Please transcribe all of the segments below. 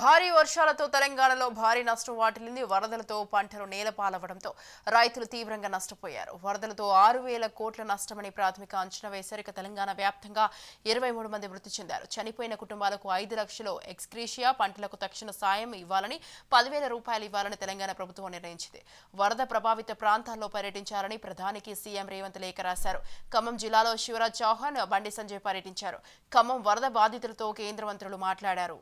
భారీ వర్షాలతో తెలంగాణలో భారీ నష్టం వాటిల్లింది. వరదలతో పంటలు నేలపాలవడంతో రైతులు తీవ్రంగా నష్టపోయారు. వరదలతో ఆరు వేల కోట్ల నష్టమని ప్రాథమిక అంచనా వేశారు. ఇక తెలంగాణ వ్యాప్తంగా ఇరవై మూడు మంది మృతి చెందారు. చనిపోయిన కుటుంబాలకు ఐదు లక్షలు ఎక్స్క్రీషియా పంటలకు తక్షణ సాయం ఇవ్వాలని పదివేల రూపాయలు ఇవ్వాలని తెలంగాణ ప్రభుత్వం నిర్ణయించింది. వరద ప్రభావిత ప్రాంతాల్లో పర్యటించాలని ప్రధానికి సీఎం రేవంత్ లేఖ రాశారు. ఖమ్మం జిల్లాలో శివరాజ్ చౌహాన్ బండి సంజయ్ పర్యటించారు. ఖమ్మం వరద బాధితులతో కేంద్ర మంత్రులు మాట్లాడారు.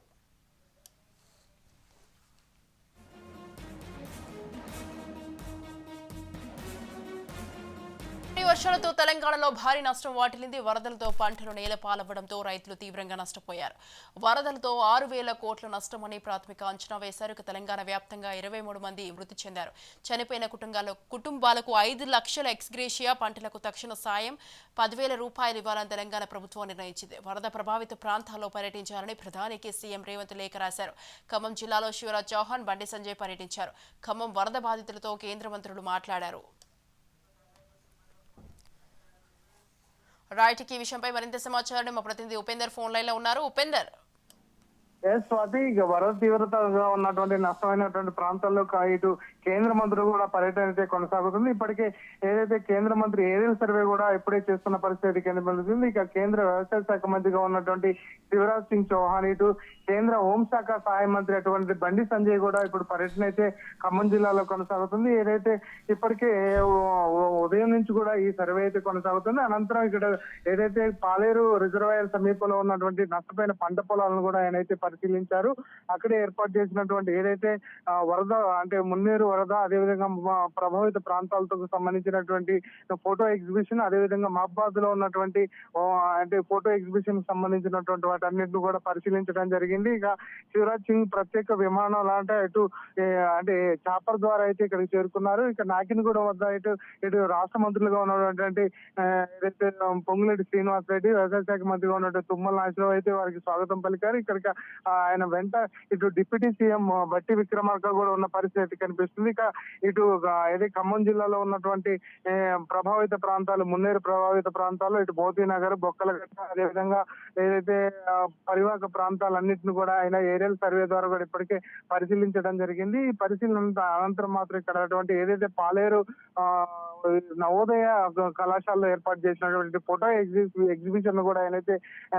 వర్షాలతో తెలంగాణలో భారీ నష్టం వాటిల్లింది. వరదలతో పంటలు నేలపాలవ్వడంతో రైతులు తీవ్రంగా నష్టపోయారు. వరదలతో ఆరు వేల కోట్ల నష్టమని ప్రాథమిక అంచనా వేశారు. ఇక తెలంగాణ వ్యాప్తంగా ఇరవై మూడు మంది మృతి చెందారు. చనిపోయిన కుటుంబాల కుటుంబాలకు ఐదు లక్షల ఎక్స్గ్రేషియా పంటలకు తక్షణ సాయం పదివేల రూపాయలు ఇవ్వాలని తెలంగాణ ప్రభుత్వం నిర్ణయించింది. వరద ప్రభావిత ప్రాంతాల్లో పర్యటించాలని ప్రధానికి సీఎం రేవంత్ లేఖ రాశారు. ఖమ్మం జిల్లాలో శివరాజ్ చౌహాన్ బండి సంజయ్ పర్యటించారు. ఖమ్మం వరద బాధితులతో కేంద్ర మంత్రులు మాట్లాడారు. రైట్ ఈ విషయంపై మరింత సమాచారాన్ని మా ప్రతినిధి ఉపేందర్ ఫోన్ లైన్లో ఉన్నారు. ఉపేందర్ స్వాతి ఇక వరద తీవ్రతగా ఉన్నటువంటి నష్టమైనటువంటి ప్రాంతాల్లో ఇటు కేంద్ర మంత్రులు కూడా పర్యటన అయితే కొనసాగుతుంది. ఇప్పటికే ఏదైతే కేంద్ర మంత్రి ఏరియల్ సర్వే కూడా ఇప్పుడే చేస్తున్న పరిస్థితి కనిపిస్తుంది ఇక కేంద్ర వ్యవసాయ శాఖ మంత్రిగా ఉన్నటువంటి శివరాజ్ సింగ్ చౌహాన్ ఇటు కేంద్ర హోంశాఖ సహాయ మంత్రి అటువంటి బండి సంజయ్ కూడా ఇప్పుడు పర్యటన అయితే ఖమ్మం జిల్లాలో కొనసాగుతుంది. ఏదైతే ఇప్పటికే ఉదయం నుంచి కూడా ఈ సర్వే అయితే కొనసాగుతుంది. అనంతరం ఇక్కడ ఏదైతే పాలేరు రిజర్వాయర్ సమీపంలో ఉన్నటువంటి నష్టపోయిన పంట పొలాలను కూడా ఆయన అయితే పరిశీలించారు. అక్కడే ఏర్పాటు చేసినటువంటి ఏదైతే వరద అంటే మున్నేరు వరద అదేవిధంగా ప్రభావిత ప్రాంతాలతో సంబంధించినటువంటి ఫోటో ఎగ్జిబిషన్ అదేవిధంగా మహబాద్లో ఉన్నటువంటి అంటే ఫోటో ఎగ్జిబిషన్ సంబంధించినటువంటి వాటన్నిటిని కూడా పరిశీలించడం జరిగింది. ఇక శివరాజ్ సింగ్ ప్రత్యేక విమానం అంటే ఇటు అంటే చాపర్ ద్వారా అయితే ఇక్కడికి చేరుకున్నారు. ఇక నాకినగూడెం వద్ద ఇటు ఇటు రాష్ట్ర మంత్రులుగా ఉన్నటువంటి ఏదైతే పొంగులేటి శ్రీనివాస్ రెడ్డి వ్యవసాయ శాఖ మంత్రిగా ఉన్నటువంటి తుమ్మల నాశనం అయితే వారికి స్వాగతం పలికారు. ఇక్కడికి ఆయన వెంట ఇటు డిప్యూటీ సీఎం బట్టి విక్రమార్క కూడా ఉన్న పరిస్థితి కనిపిస్తుంది. ఇక ఇటు ఏది ఖమ్మం జిల్లాలో ఉన్నటువంటి ప్రభావిత ప్రాంతాలు మున్నేరు ప్రభావిత ప్రాంతాలు ఇటు బోతీనగర్ బొక్కలగట్ట అదేవిధంగా ఏదైతే పరివాహక ప్రాంతాలన్నింటిని కూడా ఆయన ఏరియల్ సర్వే ద్వారా కూడా ఇప్పటికే పరిశీలించడం జరిగింది. ఈ పరిశీలన అనంతరం మాత్రం ఇక్కడ ఏదైతే పాలేరు ఆ, నవోదయ కళాశాలలో ఏర్పాటు చేసినటువంటి ఫోటో ఎగ్జిబిషన్ కూడా ఆయనైతే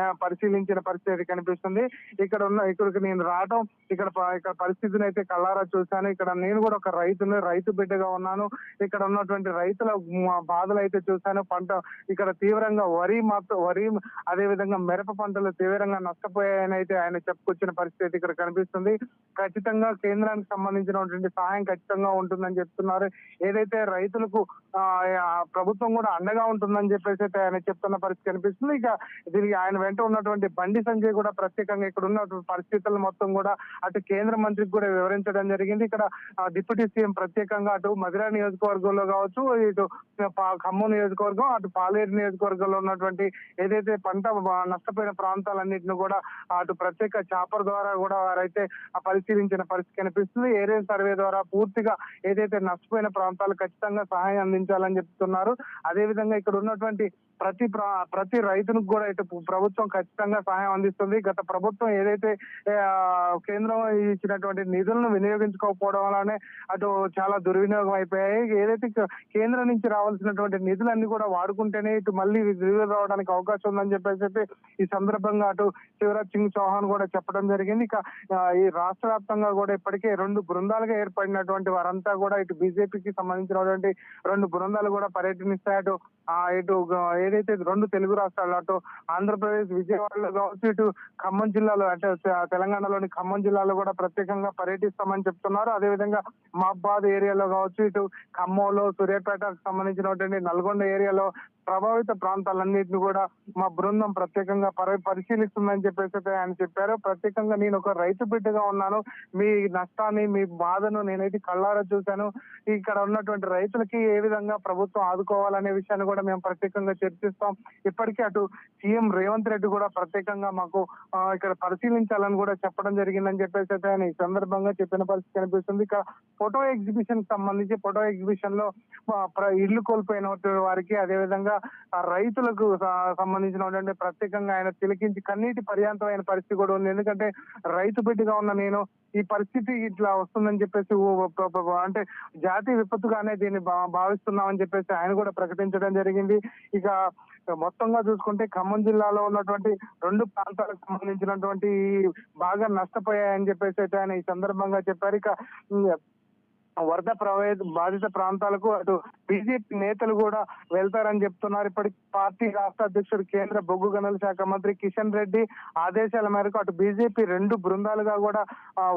పరిశీలించిన పరిస్థితి కనిపిస్తుంది. ఇక్కడ ఉన్న ఇక్కడికి నేను రావడం ఇక్కడ ప- ఇక్కడ పరిస్థితిని అయితే కళ్ళారా చూశాను. ఇక్కడ నేను కూడా ఒక రైతుని రైతు బిడ్డగా ఉన్నాను. ఇక్కడ ఉన్నటువంటి రైతుల బాధలు అయితే చూశాను. పంట ఇక్కడ తీవ్రంగా వరి మాత్రం వరి అదే విధంగా మిరప పంటలు తీవ్రంగా నష్టపోయాయని అయితే ఆయన చెప్పుకొచ్చిన పరిస్థితి ఇక్కడ కనిపిస్తుంది. ఖచ్చితంగా కేంద్రానికి సంబంధించినటువంటి సహాయం ఖచ్చితంగా ఉంటుందని చెప్తున్నారు. ఏదైతే రైతులకు ప్రభుత్వం కూడా అండగా ఉంటుందని చెప్పేసి అయితే ఆయన చెప్తున్న పరిస్థితి కనిపిస్తుంది. ఇక దీనికి ఆయన వెంట ఉన్నటువంటి బండి సంజయ్ కూడా ప్రత్యేకంగా ఇక్కడ ఉన్న పరిస్థితులు మొత్తం కూడా అటు కేంద్ర మంత్రికి కూడా వివరించడం జరిగింది. ఇక్కడ డిప్యూటీ సీఎం ప్రత్యేకంగా అటు మధురా నియోజకవర్గంలో కావచ్చు ఇటు ఖమ్మం నియోజకవర్గం అటు పాలేరు నియోజకవర్గంలో ఉన్నటువంటి ఏదైతే పంట నష్టపోయిన ప్రాంతాలన్నింటిని కూడా అటు ప్రత్యేక చాపర్ ద్వారా కూడా వారైతే పరిశీలించిన పరిస్థితి కనిపిస్తుంది. ఏరియా సర్వే ద్వారా పూర్తిగా ఏదైతే నష్టపోయిన ప్రాంతాలు ఖచ్చితంగా సహాయం అందించారు అందించాలని చెప్తున్నారు. అదే విధంగా ఇక్కడ ఉన్నటువంటి ప్రతి ప్రతి రైతును కూడా ఇటు ప్రభుత్వం ఖచ్చితంగా సహాయం అందిస్తుంది. గత ప్రభుత్వం ఏదైతే కేంద్రం ఇచ్చినటువంటి నిధులను వినియోగించుకోకపోవడం వల్లనే అటు చాలా దుర్వినియోగం అయిపోయాయి. ఏదైతే కేంద్రం నుంచి రావాల్సినటువంటి నిధులన్నీ కూడా వాడుకుంటేనే ఇటు మళ్ళీ తిరిగి రావడానికి అవకాశం ఉందని చెప్పేసి అయితే ఈ సందర్భంగా అటు శివరాజ్ సింగ్ చౌహాన్ కూడా చెప్పడం జరిగింది. ఇక ఈ రాష్ట్ర వ్యాప్తంగా కూడా ఇప్పటికే రెండు బృందాలుగా ఏర్పడినటువంటి వారంతా కూడా ఇటు బీజేపీకి సంబంధించినటువంటి రెండు బృందాలు కూడా పర్యటనిస్తాయి అటు ఇటు ఏదైతే రెండు తెలుగు రాష్ట్రాలు అటు ఆంధ్రప్రదేశ్ విజయవాడలో కావచ్చు ఇటు ఖమ్మం జిల్లాలో అంటే తెలంగాణలోని ఖమ్మం జిల్లాలో కూడా ప్రత్యేకంగా పర్యటిస్తామని చెప్తున్నారు. అదేవిధంగా మహబాద్ ఏరియాలో కావచ్చు ఇటు ఖమ్మంలో సూర్యాపేటకు సంబంధించినటువంటి నల్గొండ ఏరియాలో ప్రభావిత ప్రాంతాలన్నింటినీ కూడా మా బృందం ప్రత్యేకంగా పరిశీలిస్తుందని చెప్పేసి అయితే ఆయన చెప్పారు. ప్రత్యేకంగా నేను ఒక రైతు బిడ్డగా ఉన్నాను. మీ నష్టాన్ని మీ బాధను నేనైతే కళ్ళారా చూశాను. ఇక్కడ ఉన్నటువంటి రైతులకి ఏ విధంగా ప్రభుత్వం ఆదుకోవాలనే విషయాన్ని కూడా మేము ప్రత్యేకంగా చర్చిస్తాం. ఇప్పటికే అటు సీఎం రేవంత్ రెడ్డి కూడా ప్రత్యేకంగా మాకు ఇక్కడ పరిశీలించాలని కూడా చెప్పడం జరిగిందని చెప్పేసి అయితే ఆయన ఈ సందర్భంగా చెప్పిన పరిస్థితి కనిపిస్తుంది. ఇక ఫోటో ఎగ్జిబిషన్కి సంబంధించి ఫోటో ఎగ్జిబిషన్లో ఇల్లు కోల్పోయిన వారికి అదేవిధంగా అదేవిధంగా రైతులకు సంబంధించినటువంటి ప్రత్యేకంగా ఆయన తిలకించి కన్నీటి పర్యాంతమైన పరిస్థితి కూడా ఉంది. ఎందుకంటే రైతు బిడ్డగా ఉన్న నేను ఈ పరిస్థితి ఇట్లా వస్తుందని చెప్పేసి అంటే జాతీయ విపత్తుగానే దీన్ని భా- భావిస్తున్నామని చెప్పేసి ఆయన కూడా ప్రకటించడం జరిగింది. ఇక మొత్తంగా చూసుకుంటే ఖమ్మం జిల్లాలో ఉన్నటువంటి రెండు ప్రాంతాలకు సంబంధించినటువంటి బాగా నష్టపోయాయని చెప్పేసి అయితే ఆయన ఈ సందర్భంగా చెప్పారు. ఇక వరద ప్రవేశ బాధిత ప్రాంతాలకు అటు బీజేపీ నేతలు కూడా వెళ్తారని చెప్తున్నారు. ఇప్పటికి పార్టీ రాష్ట్ర అధ్యక్షుడు కేంద్ర బొగ్గు గనుల శాఖ మంత్రి కిషన్ రెడ్డి ఆదేశాల మేరకు అటు బీజేపీ రెండు బృందాలుగా కూడా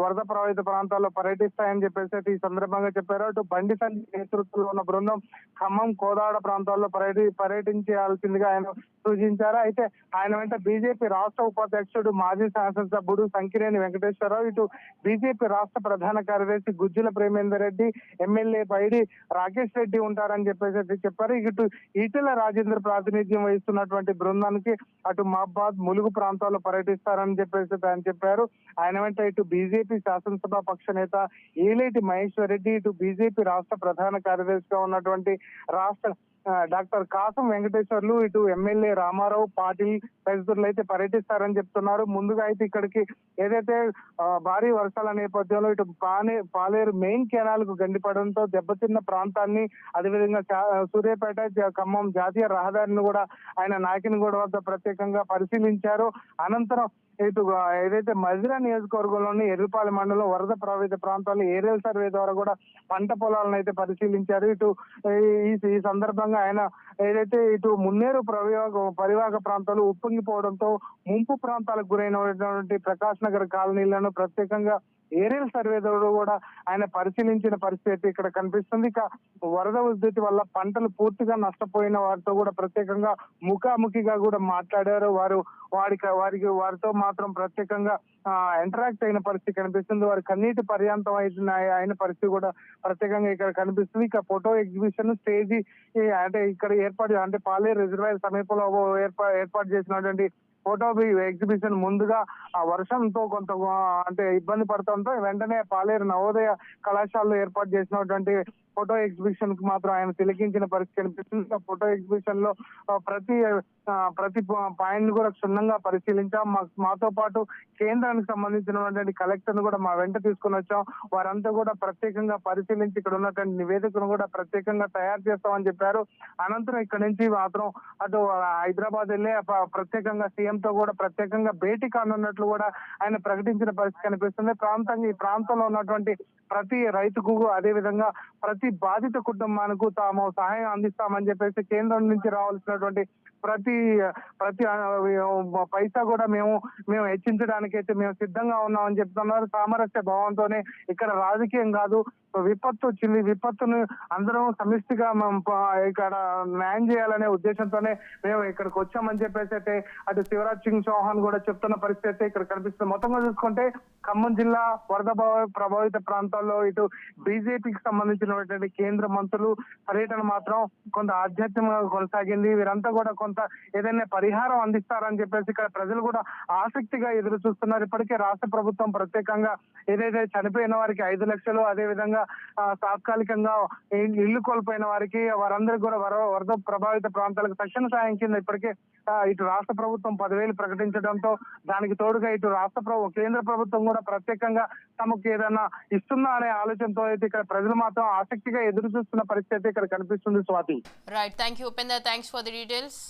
వరద ప్రభావిత ప్రాంతాల్లో పర్యటిస్తాయని చెప్పేసి అయితే ఈ సందర్భంగా చెప్పారు. అటు బండి సంజయ్ నేతృత్వంలో ఉన్న బృందం ఖమ్మం కోదాడ ప్రాంతాల్లో పర్యటి పర్యటించాల్సిందిగా ఆయన సూచించారు. అయితే ఆయన వెంట బీజేపీ రాష్ట్ర ఉపాధ్యక్షుడు మాజీ శాసనసభ్యుడు సంకిరేని వెంకటేశ్వరరావు ఇటు బీజేపీ రాష్ట్ర ప్రధాన కార్యదర్శి గుజ్జుల ప్రేమేందర్ రెడ్డి ఎమ్మెల్యే బైడి రాకేష్ రెడ్డి ఉంటారని చెప్పేసి చెప్పారు. ఇటు ఈటెల రాజేంద్ర ప్రాతినిధ్యం వహిస్తున్నటువంటి బృందానికి అటు మహబాద్ ములుగు ప్రాంతాల్లో పర్యటిస్తారని చెప్పేసి ఆయన చెప్పారు. ఆయన వెంట ఇటు బీజేపీ శాసనసభ పక్ష నేత ఏలేటి మహేశ్వర్ రెడ్డి ఇటు బీజేపీ రాష్ట్ర ప్రధాన కార్యదర్శిగా ఉన్నటువంటి రాష్ట్ర డాక్టర్ కాసం వెంకటేశ్వర్లు ఇటు ఎమ్మెల్యే రామారావు పాటిల్ తదితరులు అయితే పర్యటిస్తారని చెప్తున్నారు. ముందుగా అయితే ఇక్కడికి ఏదైతే భారీ వర్షాల నేపథ్యంలో ఇటు పానే పాలేరు మెయిన్ కెనాల్కు గండిపడంతో దెబ్బతిన్న ప్రాంతాన్ని అదేవిధంగా సూర్యాపేట ఖమ్మం జాతీయ రహదారిని కూడా ఆయన నాయకునిగూడ వద్ద ప్రత్యేకంగా పరిశీలించారు. అనంతరం ఇటు ఏదైతే మజిరా నియోజకవర్గంలోని ఎర్రపాలెం మండలం వరద ప్రభావిత ప్రాంతాల్లో ఏరియల్ సర్వే ద్వారా కూడా పంట పొలాలను అయితే పరిశీలించారు. ఇటు ఈ సందర్భంగా ఆయన ఏదైతే ఇటు మున్నేరు ప్రవివాహ పరివాహక ప్రాంతాలు ఉప్పొంగిపోవడంతో ముంపు ప్రాంతాలకు గురైనటువంటి ప్రకాష్ నగర్ కాలనీలను ప్రత్యేకంగా ఏరియల్ సర్వే కూడా ఆయన పరిశీలించిన పరిస్థితి ఇక్కడ కనిపిస్తుంది. ఇక వరద ఉద్ధృతి వల్ల పంటలు పూర్తిగా నష్టపోయిన వారితో కూడా ప్రత్యేకంగా ముఖాముఖిగా కూడా మాట్లాడారు. వారు వారికి వారికి వారితో మాత్రం ప్రత్యేకంగా ఇంటరాక్ట్ అయిన పరిస్థితి కనిపిస్తుంది. వారి కన్నీటి పర్యాంతం అయిన అయిన పరిస్థితి కూడా ప్రత్యేకంగా ఇక్కడ కనిపిస్తుంది. ఇక ఫోటో ఎగ్జిబిషన్ స్టేజీ అంటే ఇక్కడ ఏర్పాటు అంటే పాలే రిజర్వాయర్ సమీపంలో ఏర్పాటు ఏర్పాటు చేసినటువంటి ఫోటో ఎగ్జిబిషన్ ముందుగా ఆ వర్షంతో కొంత అంటే ఇబ్బంది పడటంతో వెంటనే పాలేరు నవోదయ కళాశాలలో ఏర్పాటు చేసినటువంటి ఫోటో ఎగ్జిబిషన్కు మాత్రం ఆయన తిలకించిన పరిస్థితి కనిపిస్తుంది ఆ ఫోటో ఎగ్జిబిషన్లో ప్రతి ప్రతి పాయింట్ కూడా క్షుణ్ణంగా పరిశీలించాం. మాతో పాటు కేంద్రానికి సంబంధించినటువంటి కలెక్టర్ కూడా మా వెంట తీసుకుని వచ్చాం. వారంతా కూడా ప్రత్యేకంగా పరిశీలించి ఇక్కడ ఉన్నటువంటి నివేదికను కూడా ప్రత్యేకంగా తయారు చేస్తామని చెప్పారు. అనంతరం ఇక్కడ నుంచి మాత్రం అటు హైదరాబాద్ వెళ్ళి ప్రత్యేకంగా సీఎం తో కూడా ప్రత్యేకంగా భేటీ కానున్నట్లు కూడా ఆయన ప్రకటించిన పరిస్థితి కనిపిస్తుంది. ప్రాంతంగా ఈ ప్రాంతంలో ఉన్నటువంటి ప్రతి రైతుకు అదే విధంగా ప్రతి బాధిత కుటుంబానికి తాము సహాయం అందిస్తామని చెప్పేసి కేంద్రం నుంచి రావాల్సినటువంటి ప్రతి ప్రతి పైసా కూడా మేము మేము హెచ్చించడానికి అయితే మేము సిద్ధంగా ఉన్నామని చెప్తున్నారు. సామరస్య భావంతోనే ఇక్కడ రాజకీయం కాదు. విపత్తు వచ్చింది. విపత్తును అందరం సమిష్టిగా ఇక్కడ న్యాయం చేయాలనే ఉద్దేశంతోనే మేము ఇక్కడికి వచ్చామని చెప్పేసి అయితే అటు శివరాజ్ సింగ్ చౌహాన్ కూడా చెప్తున్న పరిస్థితి అయితే ఇక్కడ కనిపిస్తుంది. మొత్తంగా చూసుకుంటే ఖమ్మం జిల్లా వరద ప్రభావిత ప్రభావిత ప్రాంతాల్లో ఇటు బీజేపీకి సంబంధించినటువంటి కేంద్ర మంత్రులు పర్యటన మాత్రం కొంత ఆధ్యాత్మికంగా కొనసాగింది. వీరంతా కూడా కొంత ఏదైనా పరిహారం అందిస్తారని చెప్పేసి ఇక్కడ ప్రజలు కూడా ఆసక్తిగా ఎదురు చూస్తున్నారు. ఇప్పటికే రాష్ట్ర ప్రభుత్వం ప్రత్యేకంగా ఏదైతే చనిపోయిన వారికి ఐదు లక్షలు అదే విధంగా తాత్కాలికంగా ఇల్లు కోల్పోయిన వారికి వారందరికీ కూడా వర వరద ప్రభావిత ప్రాంతాలకు తక్షణ సాయం కింద ఇప్పటికే ఇటు రాష్ట్ర ప్రభుత్వం పదివేలు ప్రకటించడంతో దానికి తోడుగా ఇటు రాష్ట్ర ప్రభు కేంద్ర ప్రభుత్వం కూడా ప్రత్యేకంగా తమకు ఏదైనా ఇస్తున్న అనే ఆలోచనతో అయితే ఇక్కడ ప్రజలు మాత్రం ఆసక్తిగా ఎదురు చూస్తున్న పరిస్థితి ఇక్కడ కనిపిస్తుంది Swathi. Right thank you Upender thanks for the details